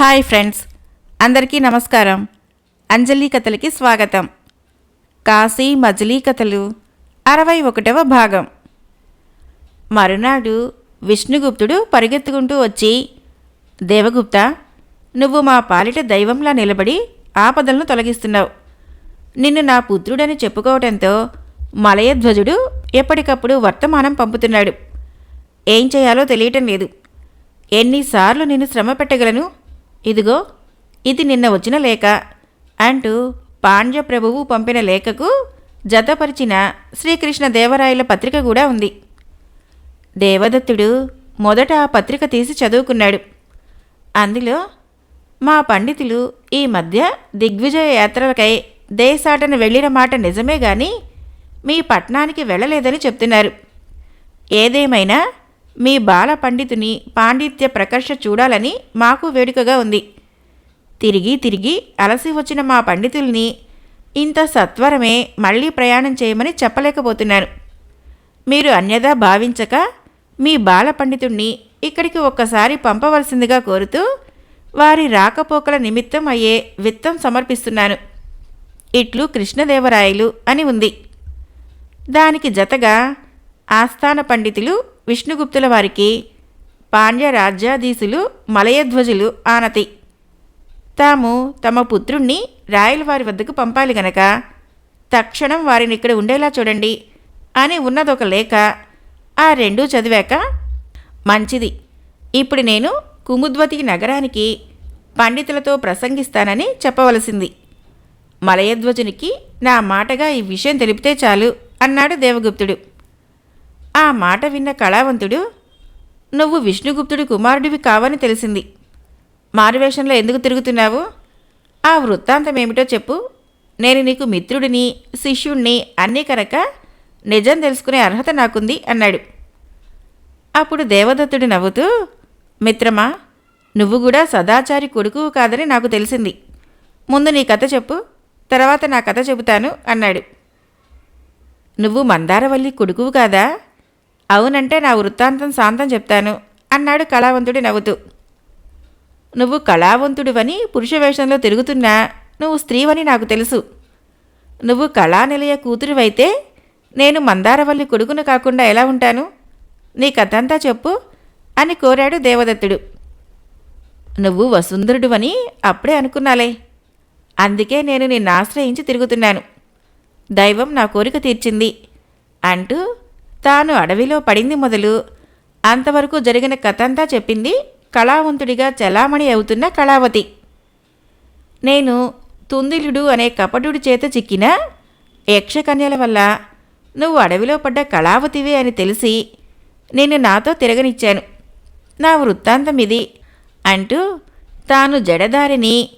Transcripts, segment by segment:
Hi friends అందరికీ నమస్కారం. అంజలి కథలకి స్వాగతం. కాశీ మజిలీ కథలు అరవై ఒకటవ భాగం. మరునాడు విష్ణుగుప్తుడు పరిగెత్తుకుంటూ వచ్చి దేవగుప్త నువ్వు మా పాలిట దైవంలా నిలబడి ఆపదలను తొలగిస్తున్నావు. నిన్ను నా పుత్రుడని చెప్పుకోవటంతో మలయధ్వజుడు ఎప్పటికప్పుడు వర్తమానం పంపుతున్నాడు. ఏం చేయాలో తెలియటం లేదు. ఎన్నిసార్లు నిన్ను శ్రమ పెట్టగలను? ఇదిగో ఇది నిన్న వచ్చిన లేఖ. అంటూ పాండ్య ప్రభువు పంపిన లేఖకు జతపరిచిన శ్రీకృష్ణదేవరాయల పత్రిక కూడా ఉంది. దేవదత్తుడు మొదట ఆ పత్రిక తీసి చదువుకున్నాడు. అందులో మా పండితులు ఈ మధ్య దిగ్విజయ యాత్రలకై దేశాటన వెళ్ళిన మాట నిజమే గాని మీ పట్నానికి వెళ్ళలేదని చెప్తున్నారు. ఏదేమైనా మీ బాల పండితుని పాండిత్య ప్రకర్ష చూడాలని మాకు వేడుకగా ఉంది. తిరిగి తిరిగి అలసి వచ్చిన మా పండితుల్ని ఇంత సత్వరమే మళ్ళీ ప్రయాణం చేయమని చెప్పలేకపోతున్నాను మీరు అన్యదా భావించక మీ బాల పండితుణ్ణి ఇక్కడికి ఒక్కసారి పంపవలసిందిగా కోరుతూ వారి రాకపోకల నిమిత్తం అయ్యే విత్తం సమర్పిస్తున్నాను. ఇట్లు కృష్ణదేవరాయలు అని ఉంది. దానికి జతగా ఆస్థాన పండితులు విష్ణుగుప్తుల వారికి పాండ్య రాజ్యాధీశులు మలయధ్వజులు ఆనతి. తాము తమ పుత్రుణ్ణి రాయల వారి వద్దకు పంపాలి గనక తక్షణం వారిని ఇక్కడ ఉండేలా చూడండి అని ఉన్నదొక లేఖ. ఆ రెండూ చదివాక మంచిది. ఇప్పుడు నేను కుముద్వతి నగరానికి పండితులతో ప్రసంగిస్తానని చెప్పవలసింది. మలయధ్వజునికి నా మాటగా ఈ విషయం తెలిపితే చాలు అన్నాడు దేవగుప్తుడు. ఆ మాట విన్న కళావంతుడు నువ్వు విష్ణుగుప్తుడి కుమారుడివి కావని తెలిసింది. మారువేషంలో ఎందుకు తిరుగుతున్నావు? ఆ వృత్తాంతం ఏమిటో చెప్పు. నేను నీకు మిత్రుడిని శిష్యుణ్ణి అన్నీ కనుక నిజం తెలుసుకునే అర్హత నాకుంది అన్నాడు. అప్పుడు దేవదత్తుడు నవ్వుతూ మిత్రమా నువ్వు కూడా సదాచారి కొడుకు కాదని నాకు తెలిసింది. ముందు నీ కథ చెప్పు తర్వాత నా కథ చెబుతాను అన్నాడు. నువ్వు మందారవల్లి కొడుకువు కాదా? అవునంటే నా వృత్తాంతం శాంతం చెప్తాను అన్నాడు కళావంతుడి నవ్వుతూ. నువ్వు కళావంతుడివని పురుష వేషంలో తిరుగుతున్నా నువ్వు స్త్రీవని నాకు తెలుసు. నువ్వు కళానిలయ కూతురువైతే నేను మందారవల్లి కొడుకును కాకుండా ఎలా ఉంటాను? నీ కథంతా చెప్పు అని కోరాడు దేవదత్తుడు. నువ్వు వసుంధరుడువని అప్పుడే అనుకున్నాలే. అందుకే నేను నిన్ను ఆశ్రయించి తిరుగుతున్నాను. దైవం నా కోరిక తీర్చింది అంటూ తాను అడవిలో పడింది మొదలు. అంతవరకు జరిగిన కథంతా చెప్పింది కళావంతుడిగా చలామణి అవుతున్న కళావతి. నేను తుందిలుడు అనే కపటుడి చేత చిక్కిన యక్షకన్యల వల్ల నువ్వు అడవిలో పడ్డ కళావతివే అని తెలిసి నేను నాతో తిరగనిచ్చాను. నా వృత్తాంతం ఇది అంటూ తాను జడదారిని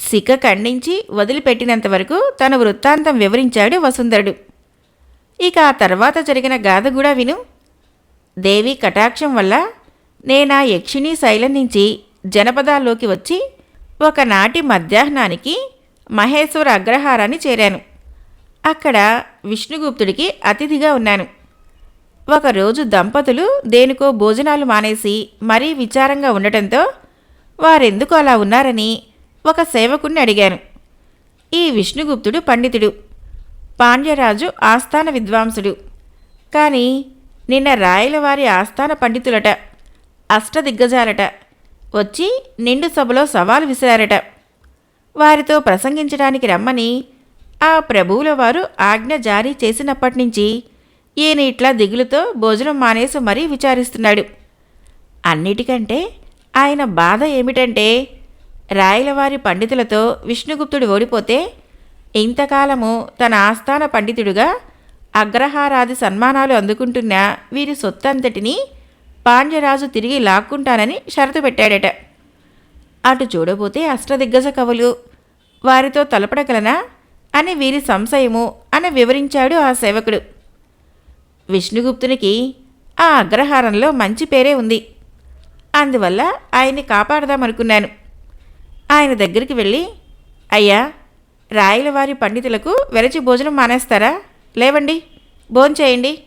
సిక్క ఖండించి వదిలిపెట్టినంత వరకు తన వృత్తాంతం వివరించాడు వసుంధరుడు. ఇక ఆ తర్వాత జరిగిన గాథ కూడా విను. దేవి కటాక్షం వల్ల నేనా యక్షిణి శైలం నుంచి జనపదాల్లోకి వచ్చి ఒకనాటి మధ్యాహ్నానికి మహేశ్వర అగ్రహారాన్ని చేరాను. అక్కడ విష్ణుగుప్తుడికి అతిథిగా ఉన్నాను. ఒకరోజు దంపతులు దేనికో భోజనాలు మానేసి మరీ విచారంగా ఉండటంతో వారెందుకు అలా ఉన్నారని ఒక సేవకుణ్ణి అడిగాను. ఈ విష్ణుగుప్తుడు పండితుడు. పాండ్యరాజు ఆస్థాన విద్వాంసుడు. కానీ నిన్న రాయలవారి ఆస్థాన పండితులట అష్టదిగ్గజాలట వచ్చి నిండు సభలో సవాలు విసిరారట. వారితో ప్రసంగించడానికి రమ్మని ఆ ప్రభువుల వారు ఆజ్ఞ జారీ చేసినప్పటి నుంచి ఈయన ఇట్లా దిగులుతో భోజనం మానేసి మరీ విచారిస్తున్నాడు. అన్నిటికంటే ఆయన బాధ ఏమిటంటే రాయలవారి పండితులతో విష్ణుగుప్తుడు ఓడిపోతే ఇంతకాలము తన ఆస్థాన పండితుడుగా అగ్రహారాది సన్మానాలు అందుకుంటున్న వీరి సొత్తంతటిని పాండ్యరాజు తిరిగి లాక్కుంటానని షరతు పెట్టాడట. అటు చూడబోతే అష్టదిగ్గజ కవులు వారితో తలపడగలనా అని వీరి సంశయము అని వివరించాడు ఆ సేవకుడు. విష్ణుగుప్తునికి ఆ అగ్రహారంలో మంచి పేరే ఉంది. అందువల్ల ఆయన్ని కాపాడదామనుకున్నాను. ఆయన దగ్గరికి వెళ్ళి అయ్యా రాయలవారి పండితులకు వెరచి భోజనం మానేస్తారా? లేవండి భోంచేయండి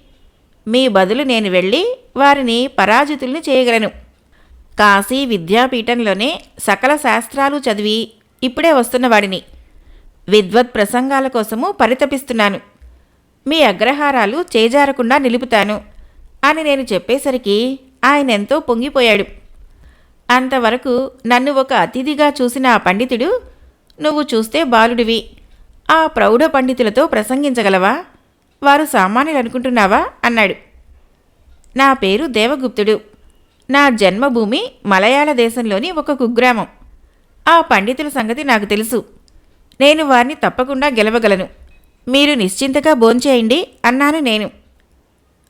మీ బదులు నేను వెళ్ళి వారిని పరాజితుల్ని చేయగలను. కాశీ విద్యాపీఠంలోనే సకల శాస్త్రాలు చదివి ఇప్పుడే వస్తున్నవాడిని విద్వత్ ప్రసంగాల కోసము పరితపిస్తున్నాను. మీ అగ్రహారాలు చేజారకుండా నిలుపుతాను అని నేను చెప్పేసరికి ఆయన ఎంతో పొంగిపోయాడు. అంతవరకు నన్ను ఒక అతిథిగా చూసిన ఆ పండితుడు నువ్వు చూస్తే బాలుడివి. ఆ ప్రౌఢ పండితులతో ప్రసంగించగలవా? వారు సామాన్యులు అనుకుంటున్నావా అన్నాడు. నా పేరు దేవగుప్తుడు. నా జన్మభూమి మలయాళ దేశంలోని ఒక కుగ్రామం. ఆ పండితుల సంగతి నాకు తెలుసు. నేను వారిని తప్పకుండా గెలవగలను. మీరు నిశ్చింతగా భోంచేయండి అన్నాను నేను.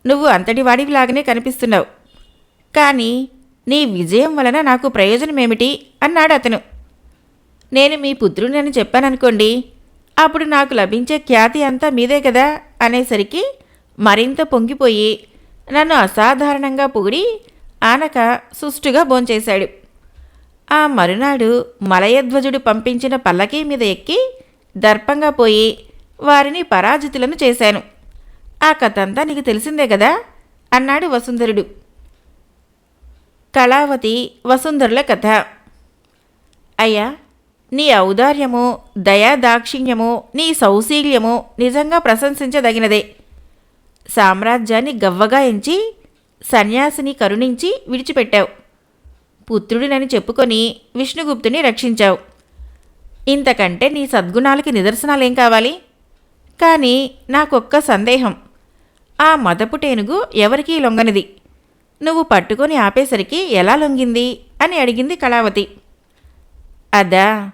నువ్వు అంతటి వాడివిలాగానే కనిపిస్తున్నావు. కానీ నీ విజయం వలన నాకు ప్రయోజనమేమిటి? అన్నాడు అతను. నేను మీ పుత్రుడిని చెప్పాననుకోండి అప్పుడు నాకు లభించే ఖ్యాతి అంతా మీదే కదా అనేసరికి మరింత పొంగిపోయి నన్ను అసాధారణంగా పొగిడి ఆనక సుష్టుగా భోంచేశాడు. ఆ మరునాడు మలయధ్వజుడు పంపించిన పల్లకీ మీద ఎక్కి దర్పంగా పోయి వారిని పరాజితులను చేశాను. ఆ కథంతా నీకు తెలిసిందే కదా అన్నాడు వసుంధరుడు. కళావతి వసుంధరుల కథ. అయ్యా నీ ఔదార్యము దయాదాక్షిణ్యము నీ సౌశీల్యము నిజంగా ప్రశంసించదగినదే. సామ్రాజ్యాన్ని గవ్వగా ఎంచి సన్యాసిని కరుణించి విడిచిపెట్టావు. పుత్రుడినని చెప్పుకొని విష్ణుగుప్తుని రక్షించావు. ఇంతకంటే నీ సద్గుణాలకి నిదర్శనాలేం కావాలి? కానీ నాకొక్క సందేహం. ఆ మదపుటేనుగు ఎవరికీ లొంగనిది. నువ్వు పట్టుకొని ఆపేసరికి ఎలా లొంగింది? అని అడిగింది కళావతి. అదా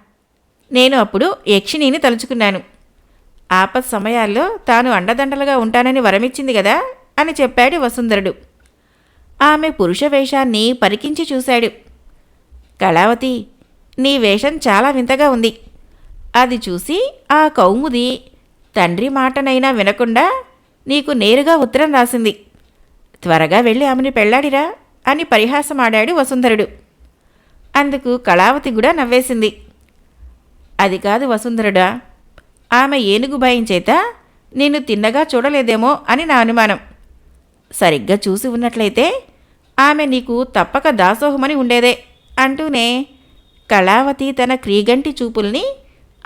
నేను అప్పుడు యక్షిణిని తలుచుకున్నాను. ఆపత్ సమయాల్లో తాను అండదండలుగా ఉంటానని వరమిచ్చింది కదా అని చెప్పాడు వసుంధరుడు. ఆమె పురుష వేషాన్ని పరికించి చూశాడు. కళావతి నీ వేషం చాలా వింతగా ఉంది. అది చూసి ఆ కౌముది తండ్రి మాటనైనా వినకుండా నీకు నేరుగా ఉత్తరం రాసింది. త్వరగా వెళ్ళి ఆమెని పెళ్ళాడిరా అని పరిహాసమాడాడు వసుంధరుడు. అందుకు కళావతి కూడా నవ్వేసింది. అది కాదు వసుంధరుడా. ఆమె ఏనుగు భయం చేత నిన్ను తిన్నగా చూడలేదేమో అని నా అనుమానం. సరిగ్గా చూసి ఉన్నట్లయితే ఆమె నీకు తప్పక దాసోహమని ఉండేదే అంటూనే కళావతి తన క్రీగంటి చూపుల్ని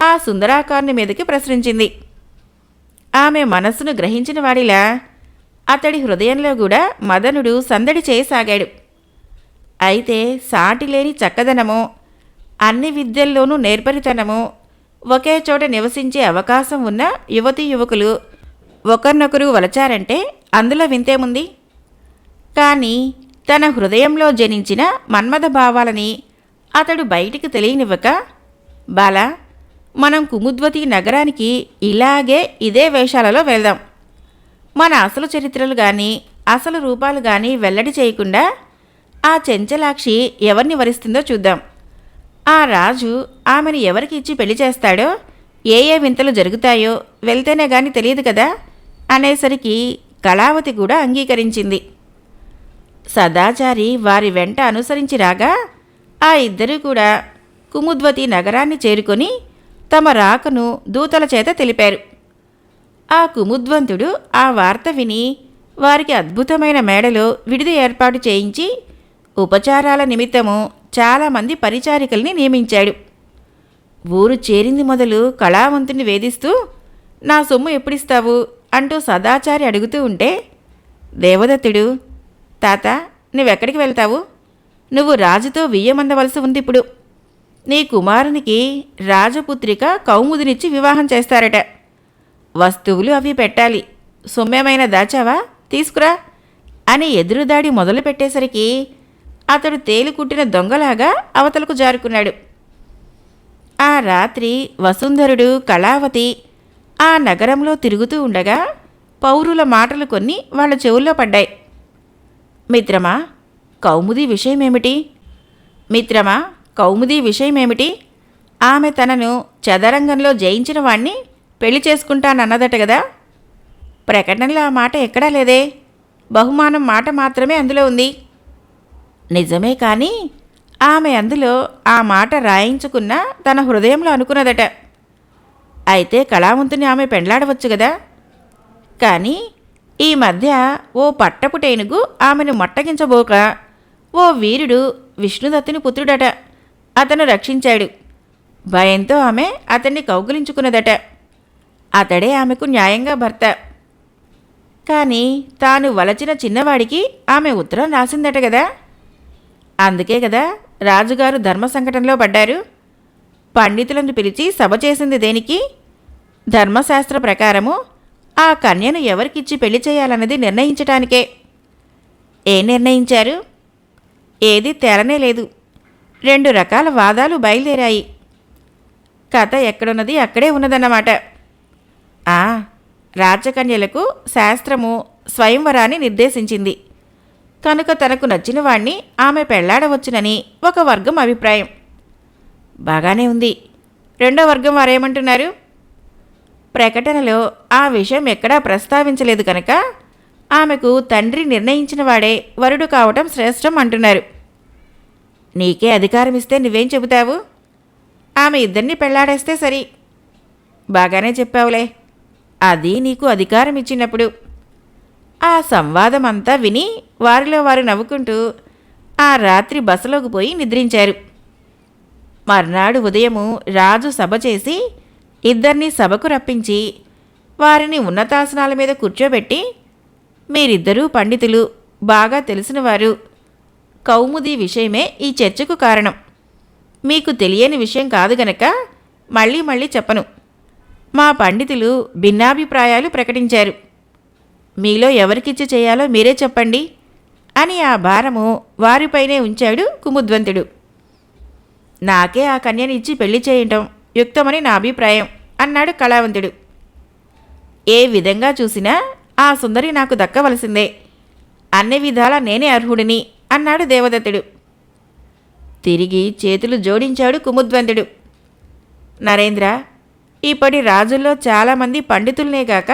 ఆ సుందరాకారుని మీదకి ప్రసరించింది. ఆమె మనస్సును గ్రహించిన వాడిలా అతడి హృదయంలో కూడా మదనుడు సందడి చేయసాగాడు. అయితే సాటిలేని చక్కదనమో అన్ని విద్యల్లోనూ నేర్పరితనము. ఒకే చోట నివసించే అవకాశం ఉన్న యువతీ యువకులు ఒకరినొకరు వలచారంటే అందులో వింతేముంది? కానీ తన హృదయంలో జనించిన మన్మథ భావాలని అతడు బయటికి తెలియనివ్వక బాల మనం కుముద్వతి నగరానికి ఇలాగే ఇదే వేషాలలో వెళ్దాం. మన అసలు చరిత్రలు కానీ అసలు రూపాలు కానీ వెల్లడి చేయకుండా ఆ చెంచలాక్షి ఎవరిని వరిస్తుందో చూద్దాం. ఆ రాజు ఆమెను ఎవరికి ఇచ్చి పెళ్ళి చేస్తాడో ఏ ఏ వింతలు జరుగుతాయో వెళ్తేనే గాని తెలియదు కదా అనేసరికి కళావతి కూడా అంగీకరించింది. సదాచారి వారి వెంట అనుసరించి రాగా ఆ ఇద్దరూ కూడా కుముద్వతి నగరాన్ని చేరుకొని తమ రాకను దూతల చేత తెలిపారు. ఆ కుముద్వంతుడు ఆ వార్త విని వారికి అద్భుతమైన మేడలో విడిది ఏర్పాటు చేయించి ఉపచారాల నిమిత్తము చాలామంది పరిచారికల్ని నియమించాడు. ఊరు చేరింది మొదలు కళావంతుని వేధిస్తూ నా సొమ్ము ఎప్పుడిస్తావు? అంటూ సదాచారి అడుగుతూ ఉంటే దేవదత్తుడు తాత నువ్వెక్కడికి వెళ్తావు? నువ్వు రాజుతో వియ్యమందవలసి ఉంది ఇప్పుడు నీ కుమారునికి రాజపుత్రిక కౌముదినిచ్చి వివాహం చేస్తారట. వస్తువులు అవి పెట్టాలి. సొమ్మేమైనా దాచావా? తీసుకురా అని ఎదురుదాడి మొదలు పెట్టేసరికి అతడు తేలికుట్టిన దొంగలాగా అవతలకు జారుకున్నాడు. ఆ రాత్రి వసుంధరుడు కళావతి ఆ నగరంలో తిరుగుతూ ఉండగా పౌరుల మాటలు కొన్ని వాళ్ళ చెవుల్లో పడ్డాయి. మిత్రమా కౌముది విషయమేమిటి? మిత్రమా కౌముది విషయమేమిటి? ఆమె తనను చదరంగంలో జయించిన వాణ్ణి పెళ్ళి చేసుకుంటానన్నదట కదా ప్రకటనలో ఆ మాట ఎక్కడా లేదే. బహుమానం మాట మాత్రమే అందులో ఉంది. నిజమే కానీ ఆమె అందులో ఆ మాట రాయించుకున్న తన హృదయంలో అనుకున్నదట. అయితే కళావంతుని ఆమె పెండ్లాడవచ్చు కదా కానీ ఈ మధ్య ఓ పట్టపుటేనుగు ఆమెను మట్టగించబోక ఓ వీరుడు విష్ణుదత్తుని పుత్రుడట. అతను రక్షించాడు. భయంతో ఆమె అతన్ని కౌగులించుకున్నదట. అతడే ఆమెకు న్యాయంగా భర్త. కానీ తాను వలచిన చిన్నవాడికి ఆమె ఉత్తరం రాసిందట కదా అందుకే కదా రాజుగారు ధర్మ సంకటంలో పడ్డారు. పండితులను పిలిచి సభ చేసింది దేనికి? ధర్మశాస్త్ర ప్రకారము ఆ కన్యను ఎవరికిచ్చి పెళ్ళి చేయాలన్నది నిర్ణయించటానికే. ఏ నిర్ణయించారు? ఏది తేలనే లేదు. రెండు రకాల వాదాలు బయలుదేరాయి. కథ ఎక్కడున్నది అక్కడే ఉన్నదన్నమాట. ఆ రాజకన్యలకు శాస్త్రము స్వయంవరాన్ని నిర్దేశించింది. కనుక తనకు నచ్చిన వాణ్ణి ఆమె పెళ్ళాడవచ్చునని ఒక వర్గం అభిప్రాయం. బాగానే ఉంది. రెండో వర్గం వారేమంటున్నారు? ప్రకటనలో ఆ విషయం ఎక్కడా ప్రస్తావించలేదు కనుక ఆమెకు తండ్రి నిర్ణయించిన వాడే వరుడు కావటం శ్రేష్టం అంటున్నారు. నీకే అధికారం ఇస్తే నువ్వేం చెబుతావు? ఆమె ఇద్దరిని పెళ్ళాడేస్తే సరి. బాగానే చెప్పావులే. అది నీకు అధికారం ఇచ్చినప్పుడు ఆ సంవాదం అంతా విని వారిలో వారు నవ్వుకుంటూ ఆ రాత్రి బసలోకి పోయి నిద్రించారు. మర్నాడు ఉదయము రాజు సభ చేసి ఇద్దరిని సభకు రప్పించి వారిని ఉన్నతాసనాల మీద కూర్చోబెట్టి మీరిద్దరూ పండితులు బాగా తెలిసినవారు. కౌముది విషయమే ఈ చర్చకు కారణం. మీకు తెలియని విషయం కాదు గనక మళ్ళీ మళ్ళీ చెప్పను. మా పండితులు భిన్నాభిప్రాయాలు ప్రకటించారు. మీలో ఎవరికిచ్చి చేయాలో మీరే చెప్పండి. అని ఆ భారము వారిపైనే ఉంచాడు కుముద్వంతుడు. నాకే ఆ కన్యని ఇచ్చి పెళ్ళి చేయటం యుక్తమని నా అభిప్రాయం అన్నాడు కళావంతుడు. ఏ విధంగా చూసినా ఆ సుందరి నాకు దక్కవలసిందే. అన్ని విధాలా నేనే అర్హుడిని అన్నాడు దేవదత్తుడు. తిరిగి చేతులు జోడించాడు కుముద్వంతుడు. నరేంద్ర ఇప్పటి రాజుల్లో చాలామంది పండితుల్నేగాక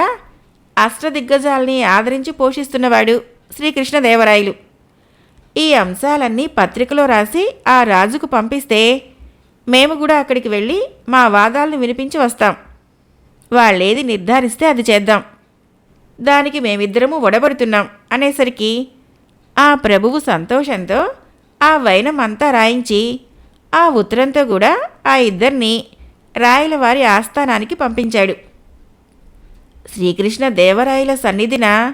అష్టదిగ్గజాల్ని ఆదరించి పోషిస్తున్నవాడు. శ్రీకృష్ణదేవరాయలు. ఈ అంశాలన్నీ పత్రికలో రాసి ఆ రాజుకు పంపిస్తే మేము కూడా అక్కడికి వెళ్ళి మా వాదాలను వినిపించి వస్తాం. వాళ్ళేది నిర్ధారిస్తే అది చేద్దాం. దానికి మేమిద్దరము ఒడబడుతున్నాం అనేసరికి ఆ ప్రభువు సంతోషంతో ఆ వైనం అంతా రాయించి ఆ ఉత్తరంతో కూడా ఆ ఇద్దరిని రాయల వారి ఆస్థానానికి పంపించాడు. శ్రీకృష్ణ దేవరాయల సన్నిధిన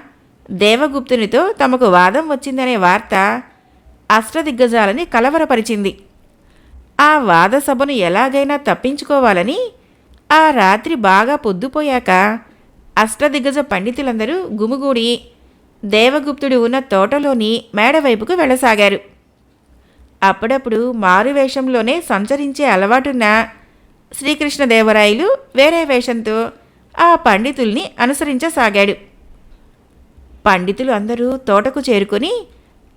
దేవగుప్తునితో తమకు వాదం వచ్చిందనే వార్త అష్టదిగ్గజాలని కలవరపరిచింది. ఆ వాద సభను ఎలాగైనా తప్పించుకోవాలని ఆ రాత్రి బాగా పొద్దుపోయాక అష్టదిగ్గజ పండితులందరూ గుమిగూడి దేవగుప్తుడు ఉన్న తోటలోని మేడవైపుకు వెళ్ళసాగారు. అప్పుడప్పుడు మారువేషంలోనే సంచరించే అలవాటున్న శ్రీకృష్ణదేవరాయలు వేరే వేషంతో ఆ పండితుల్ని అనుసరించసాగాడు. పండితులు అందరూ తోటకు చేరుకొని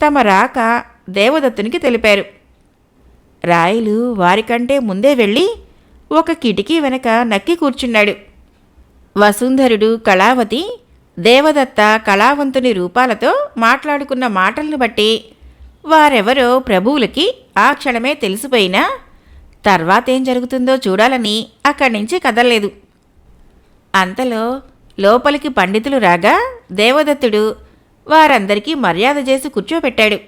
తమ రాక దేవదత్తునికి తెలిపారు. రాయలు వారికంటే ముందే వెళ్ళి ఒక కిటికీ వెనక నక్కి కూర్చున్నాడు. వసుంధరుడు కళావతి దేవదత్త కళావంతుని రూపాలతో మాట్లాడుకున్న మాటలను బట్టి వారెవరో ప్రభువులకి ఆ క్షణమే తెలిసిపోయినా తర్వాతేం జరుగుతుందో చూడాలని అక్కడి నుంచి కదలలేదు. అంతలో లోపలికి పండితులు రాగా దేవదత్తుడు వారందరికీ మర్యాద చేసి కూర్చోబెట్టాడు.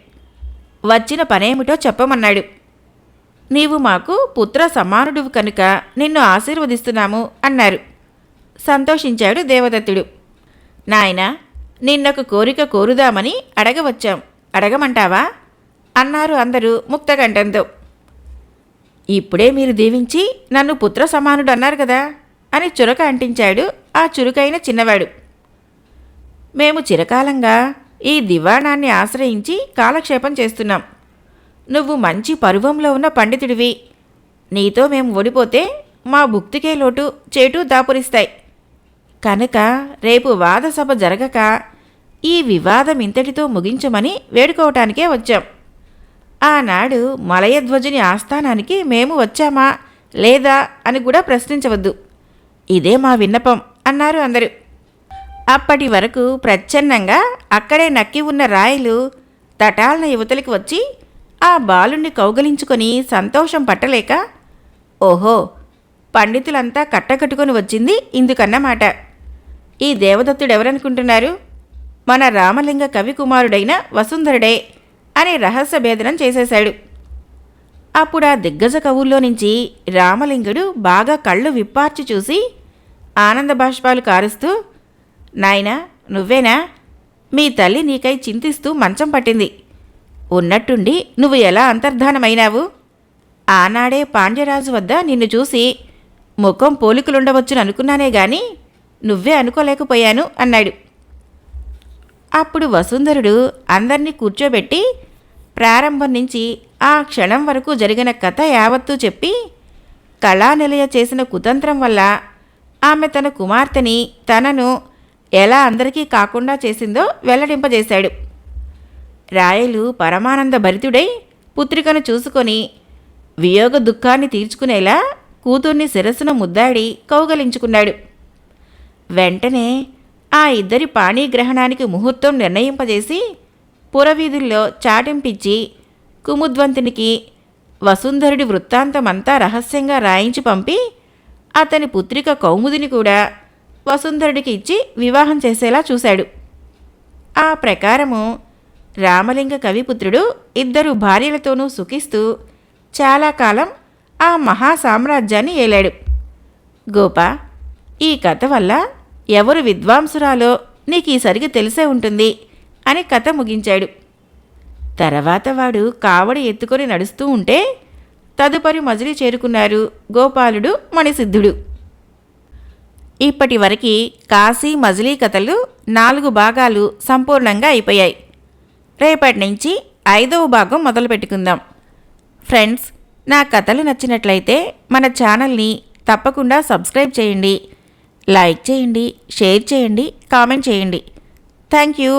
వచ్చిన పనేమిటో చెప్పమన్నాడు. నీవు మాకు పుత్ర సమానుడువు కనుక నిన్ను ఆశీర్వదిస్తున్నాము అన్నారు. సంతోషించాడు దేవదత్తుడు. నాయన నిన్నొక కోరిక కోరుదామని అడగవచ్చాం. అడగమంటావా? అన్నారు అందరూ ముక్తకంఠంతో. ఇప్పుడే మీరు దీవించి నన్ను పుత్ర సమానుడు అన్నారు కదా అని చురక అంటించాడు ఆ చురుకైన చిన్నవాడు. మేము చిరకాలంగా ఈ దివాణాన్ని ఆశ్రయించి కాలక్షేపం చేస్తున్నాం. నువ్వు మంచి పరువంలో ఉన్న పండితుడివి. నీతో మేము ఓడిపోతే మా భుక్తికే లోటు చేటు దాపురిస్తాయి. కనుక రేపు వాదసభ జరగక ఈ వివాదం ఇంతటితో ముగించమని వేడుకోవటానికే వచ్చాం. ఆనాడు మలయధ్వజుని ఆస్థానానికి మేము వచ్చామా లేదా అని కూడా ప్రశ్నించవద్దు. ఇదే మా విన్నపం. అన్నారు అందరూ. అప్పటి వరకు ప్రచ్ఛన్నంగా అక్కడే నక్కి ఉన్న రాయలు తటాలన యువతలికి వచ్చి ఆ బాలుణ్ణి కౌగలించుకొని సంతోషం పట్టలేక ఓహో పండితులంతా కట్టకట్టుకొని వచ్చింది ఇందుకన్నమాట. ఈ దేవదత్తుడెవరనుకుంటున్నారు? మన రామలింగ కవి కుమారుడైన వసుంధరుడే అని రహస్య భేదనం చేసేశాడు. అప్పుడు ఆ దిగ్గజ కవుల్లో నుంచి రామలింగుడు బాగా కళ్ళు విప్పార్చి చూసి ఆనంద బాష్పాలు కారుస్తూ నాయనా నువ్వేనా? మీ తల్లి నీకై చింతిస్తూ మంచం పట్టింది. ఉన్నట్టుండి నువ్వు ఎలా అంతర్ధానమైనావు? ఆనాడే పాండ్యరాజు వద్ద నిన్ను చూసి ముఖం పోలికలుండవచ్చును అనుకున్నానే గాని నువ్వే అనుకోలేకపోయాను అన్నాడు. అప్పుడు వసుంధరుడు అందర్నీ కూర్చోబెట్టి ప్రారంభం నుంచి ఆ క్షణం వరకు జరిగిన కథ యావత్తూ చెప్పి కళానిలయ చేసిన కుతంత్రం వల్ల ఆమె తన కుమార్తెని తనను ఎలా అందరికీ కాకుండా చేసిందో వెల్లడింపజేశాడు. రాయలు పరమానంద భరితుడై పుత్రికను చూసుకొని వియోగ దుఃఖాన్ని తీర్చుకునేలా కూతుర్ని శిరస్సును ముద్దాడి కౌగలించుకున్నాడు. వెంటనే ఆ ఇద్దరి పాణిగ్రహణానికి ముహూర్తం నిర్ణయింపజేసి పురవీధుల్లో చాటింపిచ్చి కుముద్వంతునికి వసుంధరుడి వృత్తాంతమంతా రహస్యంగా రాయించి పంపి అతని పుత్రిక కౌముదిని కూడా వసుంధరుడికి ఇచ్చి వివాహం చేసేలా చూశాడు. ఆ ప్రకారము రామలింగ కవిపుత్రుడు ఇద్దరు భార్యలతోనూ సుఖిస్తూ చాలా కాలం ఆ మహా సామ్రాజ్యాన్ని ఏలాడు. గోప ఈ కథ వల్ల ఎవరు విద్వాంసురాలో నీకు ఈసరికి తెలిసే ఉంటుంది అని కథ ముగించాడు. తర్వాత వాడు కావడి ఎత్తుకొని నడుస్తూ ఉంటే తదుపరి మజిలి చేరుకున్నారు గోపాలుడు మణిసిద్ధుడు. ఇప్పటి వరకు కాశీ మజిలీ కథలు నాలుగు భాగాలు సంపూర్ణంగా అయిపోయాయి. రేపటి నుంచి ఐదవ భాగం మొదలు పెట్టుకుందాం ఫ్రెండ్స్ నా కథలు నచ్చినట్లయితే మన ఛానల్ని తప్పకుండా సబ్స్క్రైబ్ చేయండి. లైక్ చేయండి షేర్ చేయండి కామెంట్ చేయండి. Thank you.